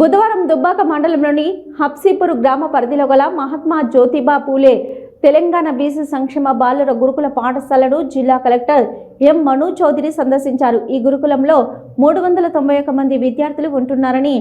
బుధవారం దుబ్బాక మండలంలోని హబ్సీపూర్ గ్రామ పరిధిలో గల మహాత్మా జ్యోతిబా పూలే తెలంగాణ బీసీ సంక్షేమ బాలుర గురుకుల పాఠశాలను జిల్లా కలెక్టర్ ఎం మను చౌదరి సందర్శించారు. ఈ గురుకులంలో మూడు వందల తొంభై ఒక్క మంది విద్యార్థులు ఉంటున్నారని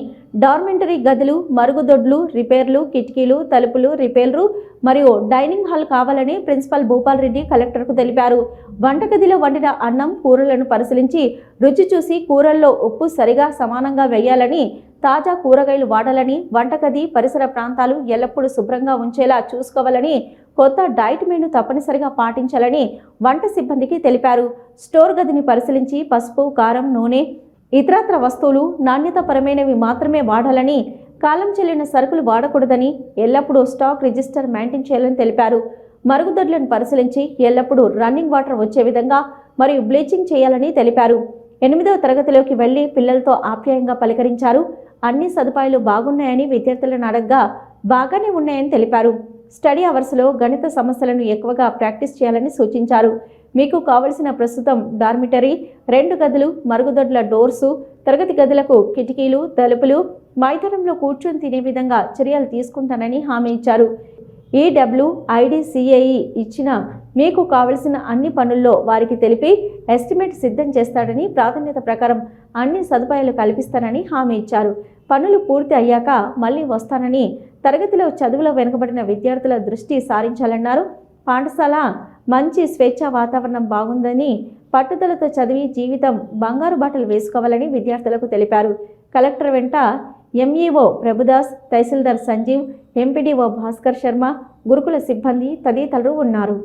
డార్మెంటరీ గదులు మరుగుదొడ్లు రిపేర్లు కిటికీలు తలుపులు రిపేర్లు మరియు డైనింగ్ హాల్ కావాలని ప్రిన్సిపల్ భూపాల్ రెడ్డి కలెక్టర్కు తెలిపారు. వంటగదిలో వండిన అన్నం కూరలను పరిశీలించి రుచి చూసి కూరల్లో ఉప్పు సరిగా సమానంగా వేయాలని తాజా కూరగాయలు వాడాలని వంటగది పరిసర ప్రాంతాలు ఎల్లప్పుడూ శుభ్రంగా ఉంచేలా చూసుకోవాలని కొత్త డైట్ మెనూ తప్పనిసరిగా పాటించాలని వంట సిబ్బందికి తెలిపారు. స్టోర్ గదిని పరిశీలించి పసుపు కారం నూనె ఇతరత్ర వస్తువులు నాణ్యతపరమైనవి మాత్రమే వాడాలని కాలం చెల్లిన సరుకులు వాడకూడదని ఎల్లప్పుడూ స్టాక్ రిజిస్టర్ మెయింటైన్ చేయాలని తెలిపారు. మరుగుదొడ్లను పరిశీలించి ఎల్లప్పుడూ రన్నింగ్ వాటర్ వచ్చే విధంగా మరియు బ్లీచింగ్ చేయాలని తెలిపారు. ఎనిమిదవ తరగతిలోకి వెళ్ళి పిల్లలతో ఆప్యాయంగా పలకరించారు. అన్ని సదుపాయాలు బాగున్నాయని విద్యార్థులను అడగ్గా బాగానే ఉన్నాయని తెలిపారు. స్టడీ అవర్స్లో గణిత సమస్యలను ఎక్కువగా ప్రాక్టీస్ చేయాలని సూచించారు. మీకు కావలసిన ప్రస్తుతం డార్మిటరీ రెండు గదులు మరుగుదొడ్ల డోర్సు తరగతి గదులకు కిటికీలు తలుపులు మైదానంలో కూర్చొని తినే విధంగా చర్యలు తీసుకుంటానని హామీ ఇచ్చారు. ఈడబ్ల్యూ ఐడిసిఏఈ ఇచ్చిన మీకు కావలసిన అన్ని పనుల్లో వారికి తెలిపి ఎస్టిమేట్ సిద్ధం చేస్తాడని ప్రాధాన్యత ప్రకారం అన్ని సదుపాయాలు కల్పిస్తానని హామీ ఇచ్చారు. పనులు పూర్తి అయ్యాక మళ్ళీ వస్తానని తరగతిలో చదువులో వెనుకబడిన విద్యార్థుల దృష్టి సారించాలన్నారు. పాఠశాల మంచి స్వేచ్ఛ వాతావరణం బాగుందని పట్టుదలతో చదివి జీవితం బంగారు బాటలు వేసుకోవాలని విద్యార్థులకు తెలిపారు. కలెక్టర్ వెంట ఎంఈఓ ప్రభుదాస్ తహసీల్దార్ సంజీవ్ ఎంపీడీఓ భాస్కర్ శర్మ గురుకుల సిబ్బంది తదితరులు ఉన్నారు.